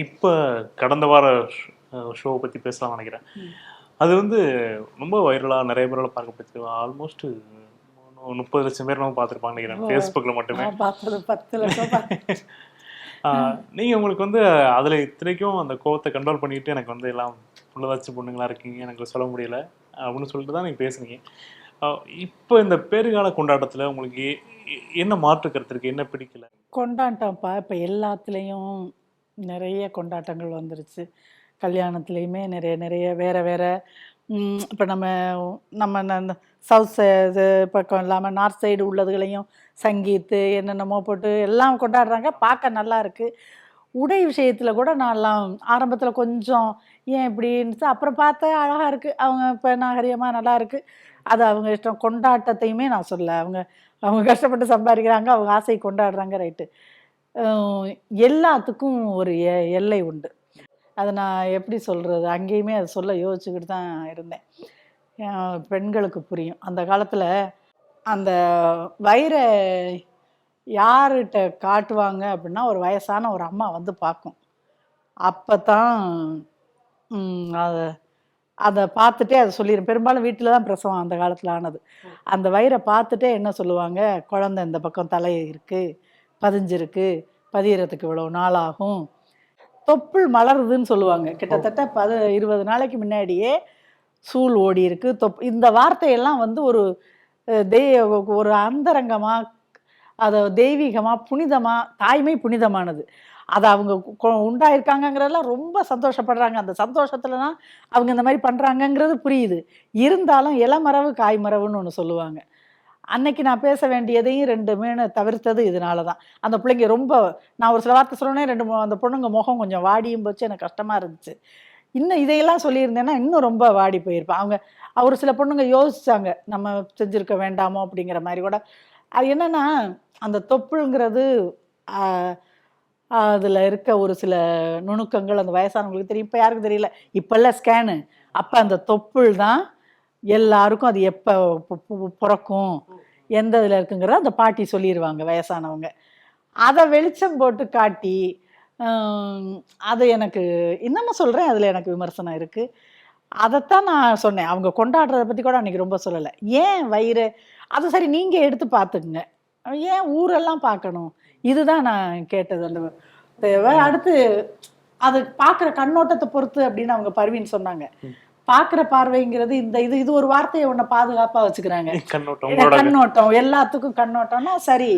இப்போ கடந்த வார ஷோவை பற்றி பேசலாம் நினைக்கிறேன். அது வந்து ரொம்ப வைரலாக நிறைய பேரால் பார்க்கப்பட்டு ஆல்மோஸ்ட் முப்பது லட்சம் பேர் நம்ம பார்த்துருப்பாங்க நினைக்கிறேன். ஃபேஸ்புக்கில் மட்டுமே. நான் பார்த்தது பத்து லட்சம் பார்த்தேன். ஆஹ் நீங்க உங்களுக்கு வந்து அதுல இத்தனைக்கும் அந்த கோவத்தை கண்ட்ரோல் பண்ணிட்டு எனக்கு வந்து எல்லாம் புள்ளதாச்சு பொண்ணுங்களா இருக்கீங்க எனக்கு சொல்ல முடியல அப்படின்னு சொல்லிட்டு தான் நீங்க பேசுனீங்க. இப்போ இந்த பேறுகால கொண்டாட்டத்துல உங்களுக்கு என்ன மாற்று கருத்து இருக்கு? என்ன பிடிக்கல? கொண்டாட்டம்ப்பா இப்போ எல்லாத்துலேயும் நிறைய கொண்டாட்டங்கள் வந்துருச்சு. கல்யாணத்துலேயுமே நிறைய நிறைய வேறு வேறு இப்போ நம்ம நம்ம இந்த சவுத் இது பக்கம் இல்லாமல் நார்த் சைடு உள்ளதுகளையும் சங்கீத்து என்னென்னமோ போட்டு எல்லாம் கொண்டாடுறாங்க. பார்க்க நல்லா இருக்குது உடை விஷயத்தில் கூட நான்லாம் ஆரம்பத்தில் கொஞ்சம் ஏன் இப்படின்ட்டு அப்புறம் பார்த்தா அழகாக இருக்குது அவங்க இப்போ நாகரிகமாக நல்லா இருக்குது அது அவங்க இஷ்டம். கொண்டாட்டத்தையுமே நான் சொல்ல அவங்க அவங்க கஷ்டப்பட்டு சம்பாதிக்கிறாங்க. அவங்க ஆசை கொண்டாடுறாங்க. ரைட்டு. எல்லாத்துக்கும் ஒரு எ எல்லை உண்டு. அதை நான் எப்படி சொல்கிறது அங்கேயுமே அதை சொல்ல யோசிச்சுக்கிட்டு தான் இருந்தேன். பெண்களுக்கு புரியும். அந்த காலத்தில் அந்த வயிறை யார்கிட்ட காட்டுவாங்க அப்படின்னா ஒரு வயசான ஒரு அம்மா வந்து பார்க்கும். அப்போ தான் அதை அதை பார்த்துட்டே அதை சொல்லிடும் பெரும்பாலும் வீட்டில் தான் பிரசவம் அந்த காலத்தில் ஆனது. அந்த வயிறை பார்த்துட்டே என்ன சொல்லுவாங்க? குழந்தை இந்த பக்கம் தலை இருக்குது பதிஞ்சிருக்கு பதியறதுக்கு இவ்வளோ நாள் ஆகும் தொப்புள் மலருதுன்னு சொல்லுவாங்க. கிட்டத்தட்ட பத இருபது நாளைக்கு முன்னாடியே சூழ் ஓடி இருக்கு தொப் இந்த வார்த்தையெல்லாம் வந்து ஒரு தெய்வ தெய் ஒரு அந்தரங்கமாக அதை தெய்வீகமாக புனிதமாக தாய்மை புனிதமானது. அதை அவங்க கொ- உண்டாயிருக்காங்கங்கிறதெல்லாம் ரொம்ப சந்தோஷப்படுறாங்க. அந்த சந்தோஷத்தில் தான் அவங்க இந்த மாதிரி பண்ணுறாங்கங்கிறது புரியுது. இருந்தாலும் இளமரவு காய்மரவுன்னு ஒன்று சொல்லுவாங்க. அன்னைக்கு நான் பேச வேண்டியதையும் ரெண்டு மீன் தவிர்த்தது இதனால தான் அந்த பிள்ளைங்க ரொம்ப நான் ஒரு சில வார்த்தை சொன்னோன்னே ரெண்டு மூணு அந்த பொண்ணுங்க முகம் கொஞ்சம் வாடியும் போச்சு எனக்கு கஷ்டமாக இருந்துச்சு. இன்னும் இதையெல்லாம் சொல்லியிருந்தேன்னா இன்னும் ரொம்ப வாடி போயிருப்பேன். அவங்க ஒரு சில பொண்ணுங்க யோசிச்சாங்க நம்ம செஞ்சுருக்க வேண்டாமோ அப்படிங்கிற மாதிரி கூட. அது என்னென்னா அந்த தொப்புளுங்கிறது அதில் இருக்க ஒரு சில நுணுக்கங்கள் அந்த வயசானவங்களுக்கு தெரியும். இப்போ யாருக்கும் தெரியல. இப்போல்லாம் ஸ்கேனு அப்போ அந்த தொப்புள் தான் எல்லாருக்கும் அது எப்போ பிறக்கும் எந்த இதில் இருக்குங்கிறத அந்த பாட்டி சொல்லிடுவாங்க வயசானவங்க. அதை வெளிச்சம் போட்டு காட்டி அது எனக்கு இன்னமும் சொல்கிறேன் அதில் எனக்கு விமர்சனம் இருக்குது அதைத்தான் நான் சொன்னேன். அவங்க கொண்டாடுறத பற்றி கூட அன்றைக்கி ரொம்ப சொல்லலை. ஏன் வயிறு அது சரி நீங்கள் எடுத்து பார்த்துக்குங்க ஏன் ஊரெல்லாம் பார்க்கணும் இதுதான் நான் கேட்டது அந்த தேவை. அடுத்து அது பார்க்குற கண்ணோட்டத்தை பொறுத்து அப்படின்னு அவங்க பருவின்னு சொன்னாங்க. பார்க்குற பார்வைங்கிறது இந்த இது இது ஒரு வார்த்தையை ஒன்றை பாதுகாப்பாக வச்சுக்கிறாங்க. கண்ணோட்டம் எல்லாத்துக்கும் கண்ணோட்டம்னா சரி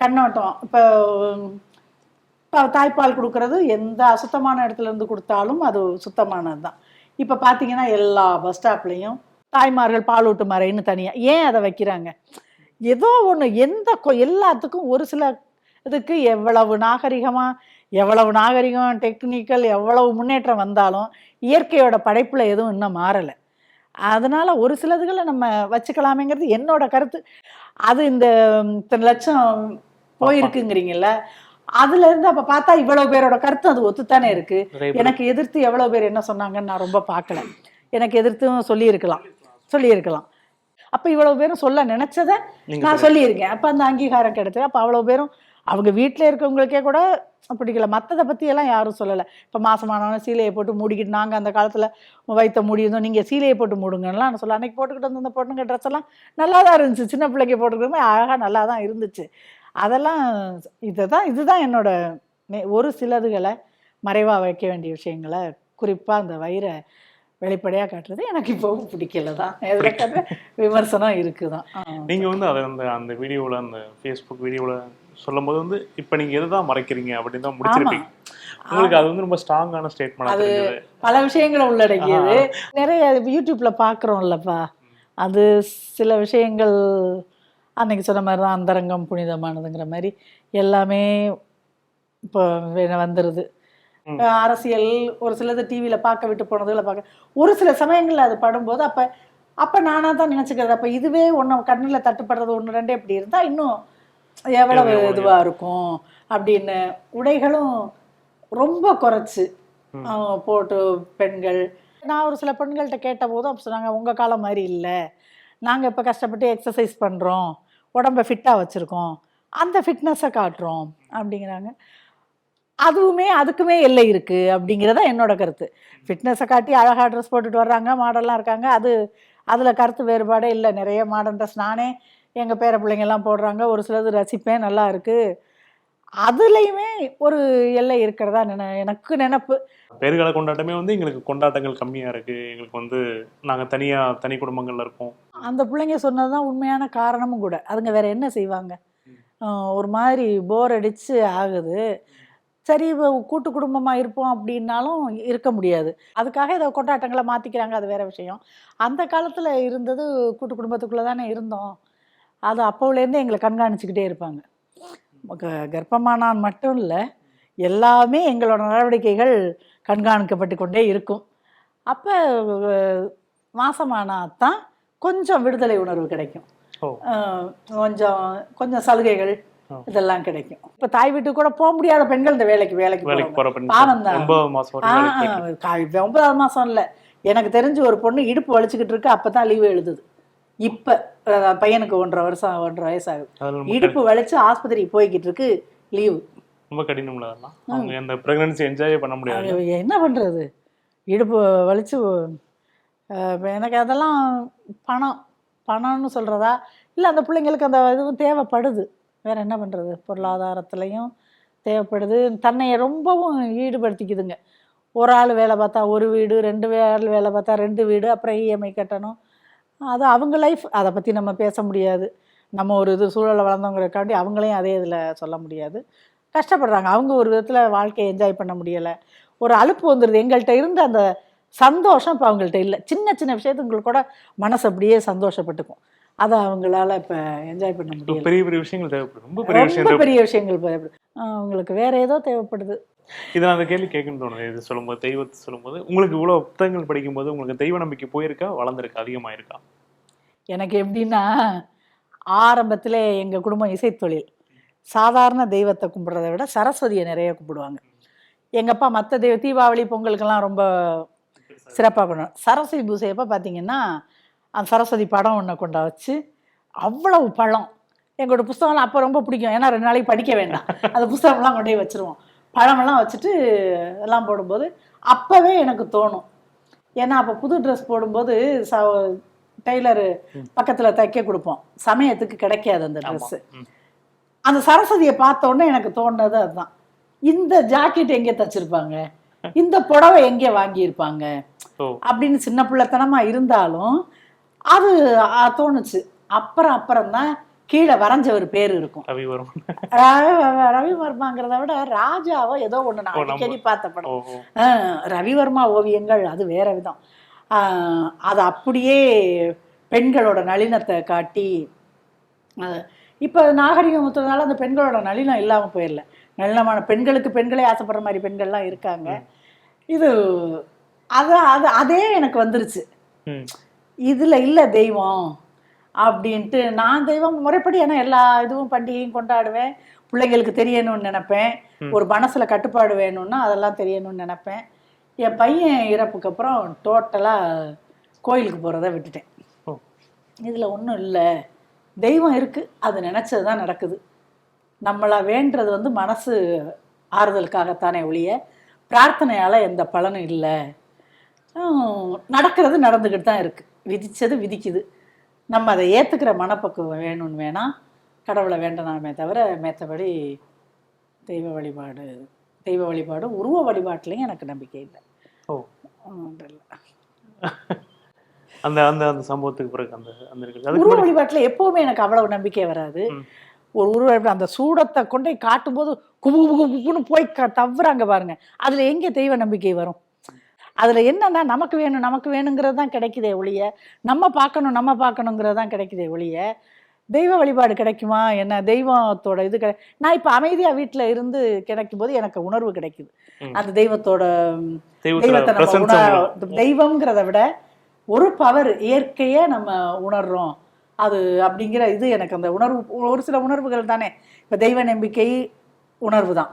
கண்ணோட்டம். இப்போ இப்போ தாய்ப்பால் கொடுக்கறது எந்த அசுத்தமான இடத்துல இருந்து கொடுத்தாலும் அது சுத்தமானது தான் இப்போ பார்த்தீங்கன்னா எல்லா பஸ் ஸ்டாப்லேயும் தாய்மார்கள் பாலூட்டு மறைன்னு தனியாக ஏன் அதை வைக்கிறாங்க? ஏதோ ஒன்று எந்த எல்லாத்துக்கும் ஒரு சில இதுக்கு எவ்வளவு நாகரிகமாக எவ்வளவு நாகரிகம் டெக்னிக்கல் எவ்வளவு முன்னேற்றம் வந்தாலும் இயற்கையோட படைப்பில் எதுவும் இன்னும் மாறலை. அதனால ஒரு சிலதுகளை நம்ம வச்சுக்கலாமேங்கிறது என்னோட கருத்து. அது இந்த இத்தனை லட்சம் போயிருக்குங்கிறீங்கல்ல அதுல இருந்து அப்ப பார்த்தா இவ்வளவு பேரோட கருத்து அது ஒத்துத்தானே இருக்கு. எனக்கு எதிர்த்து எவ்வளவு பேர் என்ன சொன்னாங்கன்னு நான் ரொம்ப பார்க்கல. எனக்கு எதிர்த்தும் சொல்லியிருக்கலாம் சொல்லியிருக்கலாம். அப்ப இவ்வளவு பேரும் சொல்ல நினைச்சத நான் சொல்லியிருக்கேன். அப்ப அந்த அங்கீகாரம் கிடைச்சது. அப்ப அவ்வளவு பேரும் அவங்க வீட்டில் இருக்கவங்களுக்கே கூட பிடிக்கல. மற்றதை பத்தி எல்லாம் யாரும் சொல்லலை. இப்போ மாசமானவங்க சீலையை போட்டு மூடிக்கிட்டு நாங்கள் அந்த காலத்தில் வைத்த முடியிருந்தோம் நீங்கள் சீலையை போட்டு மூடுங்கலாம் நான் சொல்ல அன்னைக்கு போட்டுக்கிட்டு வந்த அந்த பொண்ணுங்க ட்ரெஸ் எல்லாம் நல்லா தான் இருந்துச்சு. சின்ன பிள்ளைக்கு போட்டுக்கிட்டு அழகாக நல்லா தான் இருந்துச்சு. அதெல்லாம் இதை தான் இதுதான் என்னோட நே- ஒரு சிலதுகளை மறைவாக வைக்க வேண்டிய விஷயங்களை குறிப்பாக அந்த வயிறை வெளிப்படையாக காட்டுறது எனக்கு இப்போவும் பிடிக்கல தான். எதில் விமர்சனம் இருக்குதான். ஆ. நீங்க வந்து அதை அந்த அந்த வீடியோவில் அந்த ஃபேஸ்புக் வீடியோவில் சொல்லும்போது வந்து இப்போ நீங்க எதை தான் மறைக்கிறீங்க அப்படின்னு தான் முடிச்சிருப்பீங்க. உங்களுக்கு அது வந்து ரொம்ப ஸ்ட்ராங்கான ஸ்டேட்மெண்ட் தெரிஞ்சது. பல விஷயங்களை உள்ளடக்கியது. நிறைய யூடியூப்ல பார்க்குறோம்லப்பா அது சில விஷயங்கள் அன்னைக்கு சொன்ன மாதிரி தான் அந்தரங்கம் புனிதமானதுங்கிற மாதிரி எல்லாமே இப்போ வந்துடுது அரசியல் ஒரு சிலது டிவியில் பார்க்க விட்டு போனதுல பார்க்க ஒரு சில சமயங்கள்ல அது படும்போது அப்போ அப்போ நானாக தான் நினச்சிக்கிறது. அப்போ இதுவே ஒன்று கண்ணில் தட்டுப்படுறது ஒன்று ரெண்டு இப்படி இருந்தால் இன்னும் எவ்வளவு இதுவாக இருக்கும் அப்படின்னு உடைகளும் ரொம்ப குறைச்சு போட்டு பெண்கள். நான் ஒரு சில பெண்கள்கிட்ட கேட்ட போதும் அப்போ சொன்னாங்க உங்கள் காலம் மாதிரி இல்லை. நாங்கள் இப்போ கஷ்டப்பட்டு எக்ஸசைஸ் பண்ணுறோம் உடம்ப ஃபிட்டாக வச்சுருக்கோம். அந்த ஃபிட்னஸை காட்டுறோம். அப்படிங்கிறாங்க. அதுவுமே அதுக்குமே எல்லை இருக்கு அப்படிங்கிறதா என்னோட கருத்து. ஃபிட்னஸை காட்டி அழகாக ட்ரெஸ் போட்டுட்டு வர்றாங்க மாடல்லாம் இருக்காங்க. அது அதில் கருத்து வேறுபாடே இல்லை. நிறைய மாடர்ன் ட்ரெஸ் நானே எங்கள் பேர பிள்ளைங்கெல்லாம் போடுறாங்க. ஒரு சிலது ரசிப்பேன் நல்லா இருக்கு. அதுலேயுமே ஒரு எல்லை இருக்கிறதா நினை எனக்கு நினப்பு. பேறுகால கொண்டாட்டமே வந்து எங்களுக்கு கொண்டாட்டங்கள் கம்மியா இருக்கு. எங்களுக்கு வந்து நாங்க தனியா தனி குடும்பங்கள்ல இருக்கோம் அந்த பிள்ளைங்க சொன்னது தான் உண்மையான காரணமும் கூட. அதுங்க வேற என்ன செய்வாங்க? ஒரு மாதிரி போர் அடிச்சு ஆகுது. சரி கூட்டு குடும்பமாக இருப்போம் அப்படின்னாலும் இருக்க முடியாது. அதுக்காக இதை கொண்டாட்டங்களை மாற்றிக்கிறாங்க அது வேற விஷயம். அந்த காலத்தில் இருந்தது கூட்டு குடும்பத்துக்குள்ளே தானே இருந்தோம். அது அப்போலேருந்தே எங்களை கண்காணிச்சுக்கிட்டே இருப்பாங்க. கர்ப்பமானான் மட்டும் இல்லை எல்லாமே எங்களோட நடவடிக்கைகள் கண்காணிக்கப்பட்டு கொண்டே இருக்கும். அப்போ மாசமானா தான் கொஞ்சம் விடுதலை உணர்வு கிடைக்கும். கொஞ்சம் கொஞ்சம் சலுகைகள். இதெல்லாம் கிடைக்கும். இப்போ தாய் வீட்டுக்கு கூட போக முடியாத பெண்கள் இந்த வேலைக்கு வேலைக்கு பாவம் தான். ஒன்பதாவது மாசம் இல்லை. எனக்கு தெரிஞ்சு ஒரு பொண்ணு இடுப்பு வலிச்சுக்கிட்டு இருக்கு அப்போ தான் லீவு எழுதுது. இப்போ பையனுக்கு ஒன்றரை வருஷம் ஒன்றரை வயசாகுது. இடுப்பு வலிச்சு ஆஸ்பத்திரிக்கு போய்கிட்டு இருக்கு லீவு ரொம்ப கடினம்ல அதெல்லாம். அவங்க அந்த பிரெக்னன்சி என்ஜாய் பண்ண முடியாது. என்ன பண்ணுறது இடுப்பு வலிச்சு எனக்கு அதெல்லாம் பணம் பணம்னு சொல்கிறதா இல்லை அந்த பிள்ளைங்களுக்கு அந்த இதுவும் தேவைப்படுது. வேற என்ன பண்ணுறது பொருளாதாரத்துலேயும் தேவைப்படுது. தன்னை ரொம்பவும் ஈடுபடுத்திக்குதுங்க. ஒரு ஆள் வேலை பார்த்தா ஒரு வீடு ரெண்டு ஆள் வேலை பார்த்தா ரெண்டு வீடு அப்புறம் இஎம்ஐ கட்டணும். அது அவங்க லைஃப் அதை பற்றி நம்ம பேச முடியாது. நம்ம ஒரு இது சூழலை வளர்ந்தவங்களுக்காண்டி அவங்களையும் அதே இதில் சொல்ல முடியாது. கஷ்டப்படுறாங்க. அவங்க ஒரு விதத்தில் வாழ்க்கையை என்ஜாய் பண்ண முடியலை. ஒரு அலுப்பு வந்துடுது எங்கள்கிட்ட இருந்த அந்த சந்தோஷம் இப்போ அவங்கள்ட்ட இல்லை. சின்ன சின்ன விஷயத்துங்களுக்கு கூட மனசு அப்படியே சந்தோஷப்பட்டுக்கும். அதை அவங்களால இப்போ என்ஜாய் பண்ண முடியல. பெரிய பெரிய விஷயங்கள் தேவைப்படும். ரொம்ப பெரிய தேவைப்படும். விஷயங்கள் தேவைப்படுது. ஆஹ் அவங்களுக்கு வேற ஏதோ தேவைப்படுது. இதை அந்த கேள்வி கேட்கணும்னு தோணுது. இது சொல்லும்போது தெய்வத்தை சொல்லும்போது உங்களுக்கு இவ்வளோ புத்தகங்கள் படிக்கும்போது உங்களுக்கு தெய்வ நம்பிக்கை போயிருக்கா வளர்ந்துருக்கா அதிகமாயிருக்கா எனக்கு எப்படின்னா ஆரம்பத்தில் எங்கள் குடும்பம் இசைத்தொழில் சாதாரண தெய்வத்தை கும்பிட்றத விட சரஸ்வதியை நிறைய கும்பிடுவாங்க. எங்கள் அப்பா மற்ற தெய்வ தீபாவளி பொங்கலுக்கெல்லாம் ரொம்ப சிறப்பாக பண்ணுவோம் சரஸ்வதி பூசையப்போ பார்த்தீங்கன்னா அந்த சரஸ்வதி படம் ஒன்று கொண்டா வச்சு அவ்வளவு பழம். எங்களோட புஸ்தகம்லாம் அப்போ ரொம்ப பிடிக்கும். ஏன்னா ரெண்டு நாளைக்கு படிக்க வேண்டாம். அந்த புஸ்தகம்லாம் கொண்டு போய் வச்சுருவோம். பழமெல்லாம் வச்சுட்டு எல்லாம் போடும்போது அப்போவே எனக்கு தோணும். ஏன்னா அப்போ புது ட்ரெஸ் போடும்போது ச டெய்லரு பக்கத்தில் தைக்க கொடுப்போம். சமயத்துக்கு கிடைக்காது அந்த ட்ரெஸ்ஸு. அந்த சரஸ்வதியை பார்த்த உடனே எனக்கு தோணுனது அதுதான். இந்த ஜாக்கெட் எங்கே தச்சிருப்பாங்க? இந்த புடவை எங்கே வாங்கியிருப்பாங்க? அப்படின்னு சின்ன பிள்ளைத்தனமா இருந்தாலும் அது தோணுச்சு. அப்புறம் அப்புறம் தான் கீழே வரைஞ்ச ஒரு பேர் இருக்கும். ரவி வரும். ரவி- ரவிவர்மாங்கிறத விட ராஜாவோ ஏதோ ஒன்று நான் அடிக்கடி பார்த்த படம். ரவிவர்மா ஓவியங்கள் அது வேற விதம். அது அப்படியே பெண்களோட நளினத்தை காட்டி இப்போ நாகரிகம் முத்துறதுனால அந்த பெண்களோட நளினம் இல்லாமல் போயிடல. நளினமான பெண்களுக்கு பெண்களே ஆசைப்படுற மாதிரி பெண்கள்லாம் இருக்காங்க. இது அது அது அதே எனக்கு வந்துருச்சு. இதில் இல்லை தெய்வம். அப்படின்ட்டு நான் தெய்வம் முறைப்படி ஏன்னா எல்லா இதுவும் பண்டிகையும் கொண்டாடுவேன். பிள்ளைங்களுக்கு தெரியணும்னு நினைப்பேன். ஒரு மனசில் கட்டுப்பாடு வேணும்னா அதெல்லாம் தெரியணும்னு நினைப்பேன். என் பையன் இறப்புக்கு அப்புறம் டோட்டலாக கோயிலுக்கு போகிறத விட்டுட்டேன். இதில் ஒன்றும் இல்லை. தெய்வம் இருக்குது அது நினச்சது தான் நடக்குது. நம்மளை வேண்டுறது வந்து மனசு ஆறுதலுக்காகத்தானே ஒழிய பிரார்த்தனையால் எந்த பலனும் இல்லை. நடக்கிறது நடந்துக்கிட்டு தான் இருக்குது விதிச்சது விதிக்குது. நம்ம அதை ஏற்றுக்கிற மனப்பக்குவம் வேணும்னு வேணால் கடவுளை வேண்டனாமே தவிர மேத்தபடி தெய்வ வழிபாடு தெய்வ வழிபாடு உருவ வழிபாட்டுலையும் எனக்கு நம்பிக்கை இல்லை. ஓ. அந்த அந்த அந்த சம்பவத்துக்கு பிறகு அந்த அந்த உருவ வழிபாட்டில் எப்போவுமே எனக்கு அவ்வளவு நம்பிக்கை வராது. ஒரு உருவ அந்த சூடத்தை கொண்டு காட்டும்போது குபு குபு குபு குபுன்னு போய் க தவ்வுறாங்க பாருங்க. அதில் எங்கே தெய்வ நம்பிக்கை வரும்? அதில் என்னன்னா நமக்கு வேணும் நமக்கு வேணுங்கிறது தான் கிடைக்குதே ஒழிய நம்ம பார்க்கணும் நம்ம பார்க்கணுங்கிறது தான் கிடைக்குதே ஒழிய தெய்வ வழிபாடு கிடைக்குமா? என்ன தெய்வத்தோட இது கிடை நான் இப்போ அமைதியாக வீட்டில் இருந்து கிடைக்கும் போது எனக்கு உணர்வு கிடைக்குது. அந்த தெய்வத்தோட தெய்வத்தை தெய்வம்ங்கிறத விட ஒரு பவர் இயற்கையை நம்ம உணர்றோம். அது அப்படிங்கிற இது எனக்கு அந்த உணர்வு ஒரு சில உணர்வுகள் தானே. இப்போ தெய்வ நம்பிக்கை உணர்வு தான்.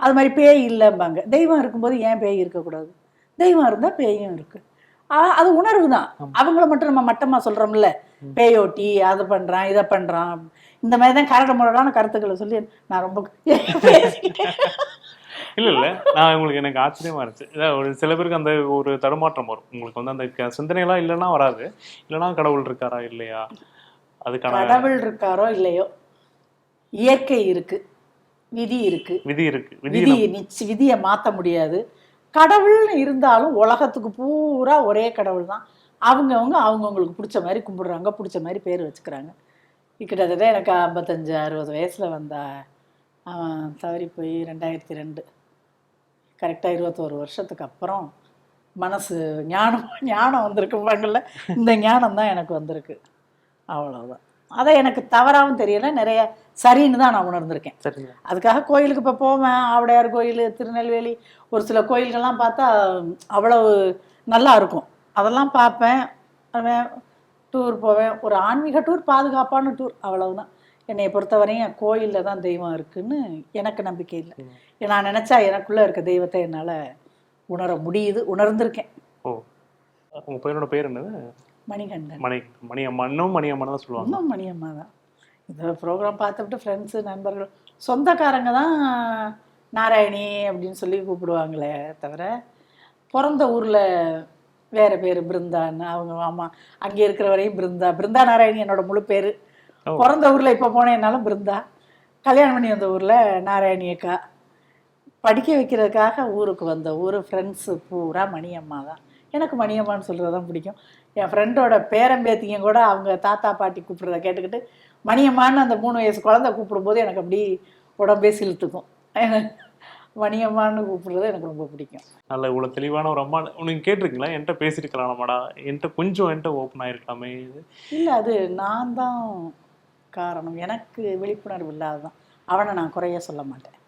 அது மாதிரி பேய் இல்லைம்பாங்க. தெய்வம் இருக்கும்போது ஏன் பேய் இருக்கக்கூடாது? தெய்வம் இருந்தால் பேயும் இருக்கு. ஆ, அது உணர்வு தான். அவங்கள மட்டும் நம்ம மட்டமா சொல்றோம்ல. பேயோட்டி அதை பண்றான் இதை பண்றான். இந்த மாதிரி தான் கரடு முரடான கருத்துக்களை சொல்லி நான் ரொம்ப இல்ல இல்ல. நான் உங்களுக்கு எனக்கு ஆச்சரியமா இருந்துச்சு. ஒரு சில பேருக்கு அந்த ஒரு தடுமாற்றம் வரும். உங்களுக்கு வந்து அந்த க- சிந்தனையெல்லாம் இல்லைன்னா வராது. இல்லைன்னா கடவுள் இருக்காரா இல்லையா? அதுக்கான கடவுள் இருக்காரோ இல்லையோ? இயற்கை இருக்கு. விதி இருக்கு. விதி இருக்கு. விதி விதியை மாற்ற முடியாது. கடவுள்னு இருந்தாலும் உலகத்துக்கு பூரா ஒரே கடவுள் தான் அவங்கவுங்க அவங்கவுங்களுக்கு பிடிச்ச மாதிரி கும்பிடுறாங்க பிடிச்ச மாதிரி பேர் வச்சுக்கிறாங்க. கிட்டத்தட்ட எனக்கு ஐம்பத்தஞ்சு அறுபது வயசில் வந்த அவன் தவறி போய் ரெண்டாயிரத்தி ரெண்டு. கரெக்டாக இருபத்தோரு வருஷத்துக்கு அப்புறம் மனசு ஞானம் ஞானம் வந்திருக்குப்பாங்கல்ல இந்த ஞானம் தான் எனக்கு வந்திருக்கு. அவ்வளோதான் அதை எனக்கு தவறாகவும் தெரியல. நிறைய சரின்னு தான் நான் உணர்ந்திருக்கேன். அதுக்காக கோயிலுக்கு இப்போ போவேன். ஆவுடையார் கோயில் திருநெல்வேலி ஒரு சில கோயில்கள்லாம் பார்த்தா அவ்வளவு நல்லா இருக்கும். அதெல்லாம் பார்ப்பேன். டூர் போவேன். ஒரு ஆன்மீக டூர் பாதுகாப்பான டூர் அவ்வளவுதான். என்னை பொறுத்தவரையும் கோயிலில் தான் தெய்வம் இருக்குன்னு எனக்கு நம்பிக்கை இல்லை. நான் நினச்சா எனக்குள்ளே இருக்க தெய்வத்தை என்னால் உணர முடியுது உணர்ந்திருக்கேன். ஓ. உங்க பையனோட பேர் என்னது? மணிகண்டன். மணி மணி அம்மனும் மணி அம்மன் தான் சொல்லுவாங்க. இன்னும் மணியம்மா தான் இந்த ப்ரோக்ராம் பார்த்துட்டு ஃப்ரெண்ட்ஸு நண்பர்கள் சொந்தக்காரங்க தான் நாராயணி அப்படின்னு சொல்லி கூப்பிடுவாங்களே தவிர பிறந்த ஊரில் வேறு பேர் பிருந்தான்னு அவங்க ஆமா அங்கே இருக்கிற வரையும் பிருந்தா. பிருந்தா நாராயணி என்னோட முழு பேர். பிறந்த ஊரில் இப்போ போனேன்னாலும் பிருந்தா. கல்யாணம் பண்ணி வந்த ஊரில் நாராயணி அக்கா. படிக்க வைக்கிறதுக்காக ஊருக்கு வந்த ஊர் ஃப்ரெண்ட்ஸு பூரா மணியம்மா தான் எனக்கு மணியம்மான்னு சொல்கிறது தான் பிடிக்கும். என் ஃப்ரெண்டோட பேரம்பேத்திங்க கூட அவங்க தாத்தா பாட்டி கூப்பிட்றத கேட்டுக்கிட்டு மணியம்மான்னு அந்த மூணு வயசு குழந்தை கூப்பிடும்போது எனக்கு அப்படி உடம்பே சிலுத்துக்கும் மணியம்மான்னு கூப்பிடுறது எனக்கு ரொம்ப பிடிக்கும். நல்ல இவ்வளவு தெளிவான ஒரு அம்மா. உனக்கு கேட்டிருக்கீங்களா? என்கிட்ட பேசியிருக்கலாமாடா? என்கிட்ட கொஞ்சம் என்கிட்ட ஓப்பன் ஆயிருக்கலாமே. இது இல்லை அது நான் தான் காரணம். எனக்கு விழிப்புணர்வு இல்லாததான் அவனை நான் குறைய சொல்ல மாட்டேன்.